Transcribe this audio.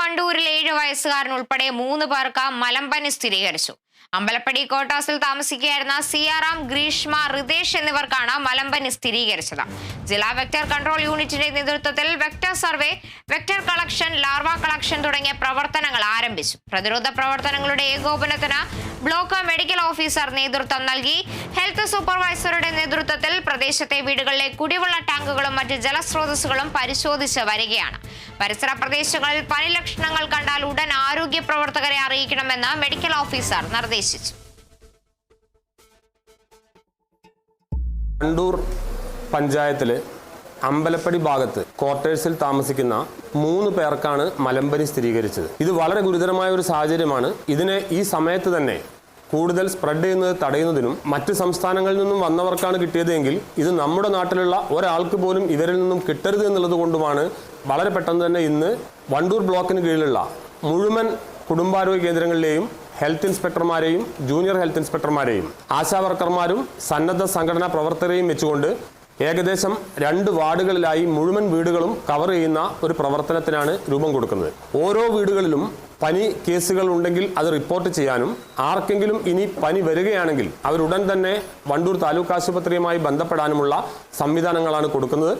വണ്ടൂരിൽ ഏഴ് വയസ്സുകാരൻ ഉൾപ്പെടെ മൂന്ന് പേർക്ക് മലമ്പനി സ്ഥിരീകരിച്ചു. അമ്പലപ്പടി കോട്ടാസിൽ താമസിക്കുകയായിരുന്ന സിയാറാം ഗ്രീഷ്മ റിതേഷ് എന്നിവർക്കാണ് മലമ്പനി സ്ഥിരീകരിച്ചത്. ജില്ലാ വെക്ടർ കൺട്രോൾ യൂണിറ്റിന്റെ നേതൃത്വത്തിൽ vector survey vector collection larva collection തുടങ്ങിയ പ്രവർത്തനങ്ങൾ ആരംഭിച്ചു. പ്രതിരോധ പ്രവർത്തനങ്ങളുടെ ഏകോപനത്തിന് ബ്ലോക്ക് മെഡിക്കൽ ഓഫീസർ നേതൃത്വം നൽകി. ഹെൽത്ത് സൂപ്പർവൈസറുടെ നേതൃത്വത്തിൽ പ്രദേശത്തെ വീടുകളിലെ കുടിവെള്ള ടാങ്കുകളും മറ്റ് ജലസ്രോതസ്സുകളും പരിശോധിച്ച് വരികയാണ്. പരിസര പ്രദേശങ്ങളിൽ പനി ലക്ഷണങ്ങൾ കണ്ടാൽ ഉടൻ ആരോഗ്യ പ്രവർത്തകരെ അറിയിക്കണമെന്ന് മെഡിക്കൽ ഓഫീസർ നിർദ്ദേശിച്ചു. വണ്ടൂർ പഞ്ചായത്തിലെ അമ്പലപ്പടി ഭാഗത്ത് ക്വാർട്ടേഴ്സിൽ താമസിക്കുന്ന മൂന്ന് പേർക്കാണ് മലമ്പനി സ്ഥിരീകരിച്ചത്. ഇത് വളരെ ഗുരുതരമായ ഒരു സാഹചര്യമാണ്. ഇതിനെ ഈ സമയത്ത് തന്നെ കൂടുതൽ സ്പ്രെഡ് ചെയ്യുന്നത് തടയുന്നതിനും മറ്റ് സംസ്ഥാനങ്ങളിൽ നിന്നും വന്നവർക്കാണ് കിട്ടിയതെങ്കിൽ ഇത് നമ്മുടെ നാട്ടിലുള്ള ഒരാൾക്ക് പോലും ഇവരിൽ നിന്നും കിട്ടരുത് എന്നുള്ളത് കൊണ്ടുമാണ് വളരെ പെട്ടെന്ന് തന്നെ ഇന്ന് വണ്ടൂർ ബ്ലോക്കിന് കീഴിലുള്ള മുഴുവൻ കുടുംബാരോഗ്യ കേന്ദ്രങ്ങളിലെയും ഹെൽത്ത് ഇൻസ്പെക്ടർമാരെയും ജൂനിയർ ഹെൽത്ത് ഇൻസ്പെക്ടർമാരെയും ആശാ വർക്കർമാരും സന്നദ്ധ സംഘടനാ പ്രവർത്തകരെയും വെച്ചുകൊണ്ട് ഏകദേശം രണ്ട് വാർഡുകളിലായി മുഴുവൻ വീടുകളും കവർ ചെയ്യുന്ന ഒരു പ്രവർത്തനത്തിനാണ് രൂപം കൊടുക്കുന്നത്. ഓരോ വീടുകളിലും പനി കേസുകൾ ഉണ്ടെങ്കിൽ അത് റിപ്പോർട്ട് ചെയ്യാനും ആർക്കെങ്കിലും ഇനി പനി വരികയാണെങ്കിൽ അവരുടൻ തന്നെ വണ്ടൂർ താലൂക്ക് ആശുപത്രിയുമായി ബന്ധപ്പെടാനുമുള്ള സംവിധാനങ്ങളാണ് കൊടുക്കുന്നത്.